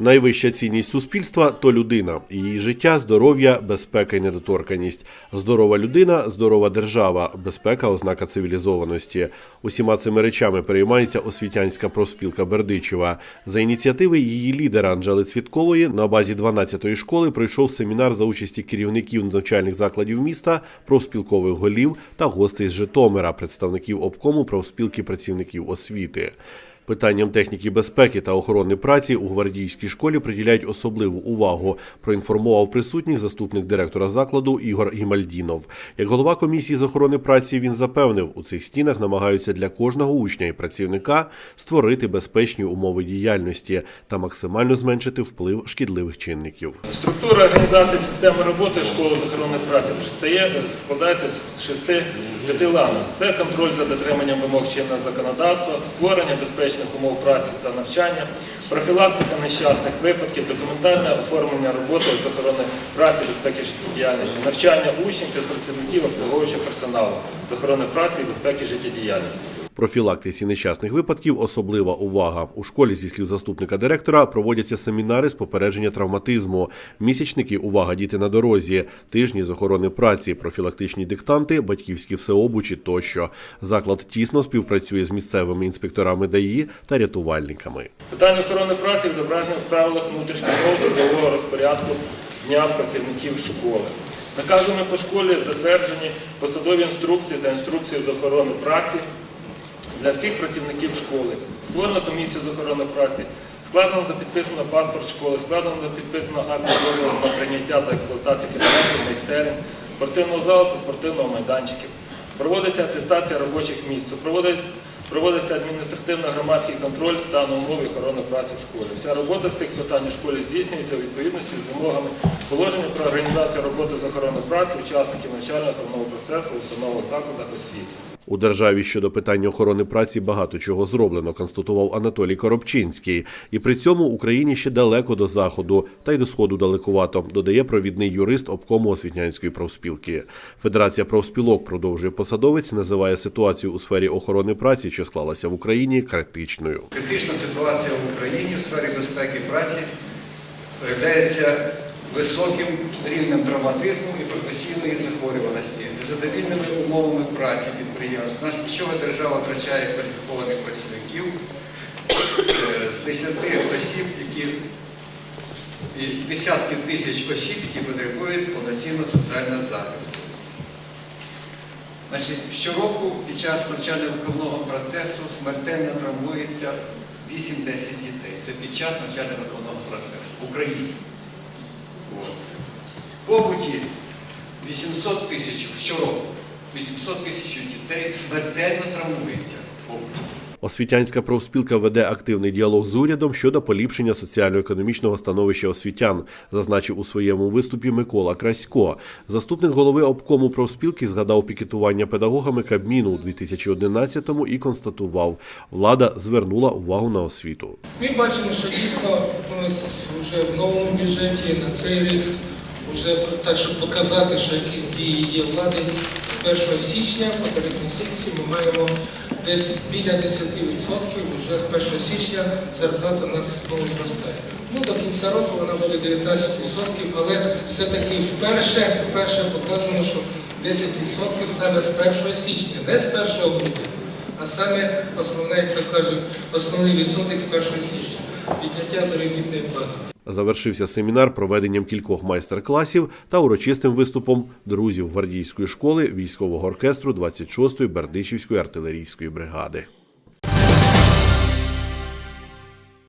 Найвища цінність суспільства то людина, її життя, здоров'я, безпека і недоторканість. Здорова людина, здорова держава, безпека ознака цивілізованості. Усіма цими речами переймається освітянська профспілка Бердичева. За ініціативи її лідера Анжели Цвіткової на базі 12-ї школи пройшов семінар за участі керівників навчальних закладів міста, профспілкових голів та гостей з Житомира, представників обкому профспілки працівників освіти. Питанням техніки безпеки та охорони праці у гвардійській школі приділяють особливу увагу. Проінформував присутніх заступник директора закладу Ігор Гімальдінов. Як голова комісії з охорони праці він запевнив, у цих стінах намагаються для кожного учня і працівника створити безпечні умови діяльності та максимально зменшити вплив шкідливих чинників. Структура організації системи роботи школи з охорони праці пристає, складається з шести п'яти ланок. Це контроль за дотриманням вимог чинного законодавства, створення безпечних умов праці та навчання, профілактика нещасних випадків, документальне оформлення роботи з охорони праці, безпеки життєдіяльності, навчання учнів та працівників обслуговуючого персоналу з охорони праці і безпеки життєдіяльності. Профілактиці нещасних випадків особлива увага. У школі, зі слів заступника директора, проводяться семінари з попередження травматизму, місячники Увага діти на дорозі, тижні з охорони праці, профілактичні диктанти, батьківські всеобучі тощо. Заклад тісно співпрацює з місцевими інспекторами ДАІ та рятувальниками. Питання охорони праці відображені в правилах внутрішнього трудового розпорядку дня працівників школи. Наказами по школі затверджені посадові інструкції та інструкції з охорони праці для всіх працівників школи. Створено комісію з охорони праці, складено та підписано паспорт школи, складено та підписано акт дозволу на прийняття та експлуатацію кабінетів, майстерень, спортивного залу та спортивного майданчиків. Проводиться атестація робочих місць, проводить Проводиться адміністративно-громадський контроль стану умов і охорони праці в школі. Вся робота з цих питань у школі здійснюється у відповідності з вимогами положення про організацію роботи з охорони праці учасників навчально-охоронного процесу у установах закладах освіти. У державі щодо питання охорони праці багато чого зроблено, констатував Анатолій Коробчинський. І при цьому Україні ще далеко до заходу, та й до сходу далекувато, додає провідний юрист обкому освітнянської профспілки. Федерація профспілок продовжує посадовець, називає ситуацію у сфері охорони праці, що склалася в Україні, критичною. Критична ситуація в Україні в сфері безпеки праці проявляється високим рівнем травматизму і професійної захворюваності, незадовільними умовами праці підприємств, що держава втрачає кваліфікованих працівників е, з 10 осіб, які десятки тисяч осіб, які потребують повноцінного соціального захисту. Значить, щороку під час навчально-виховного процесу смертельно травмується 8-10 дітей. Це під час навчально-виховного процесу в Україні. Побуті 800 тисяч щороку. 800 тисяч дітей смертельно травмується. Освітянська профспілка веде активний діалог з урядом щодо поліпшення соціально-економічного становища освітян, зазначив у своєму виступі Микола Красько. Заступник голови обкому профспілки згадав пікетування педагогами Кабміну у 2011-му і констатував, влада звернула увагу на освіту. Ми бачимо, що дійсно ось вже в новому бюджеті на цей рік, вже так, щоб показати, що якісь дії є влади, з 1 січня, попередній місяці, ми маємо десь біля 10% вже з 1 січня зарплата у нас знову зростає. Ну, до кінця року вона буде 19%, але все-таки вперше, вперше показано, що 10% саме з 1 січня, не з 1 грудня, а саме основне, як то кажуть, основний відсоток з 1 січня підняття заробітної плати. Завершився семінар проведенням кількох майстер-класів та урочистим виступом друзів гвардійської школи військового оркестру 26-ї Бердичівської артилерійської бригади.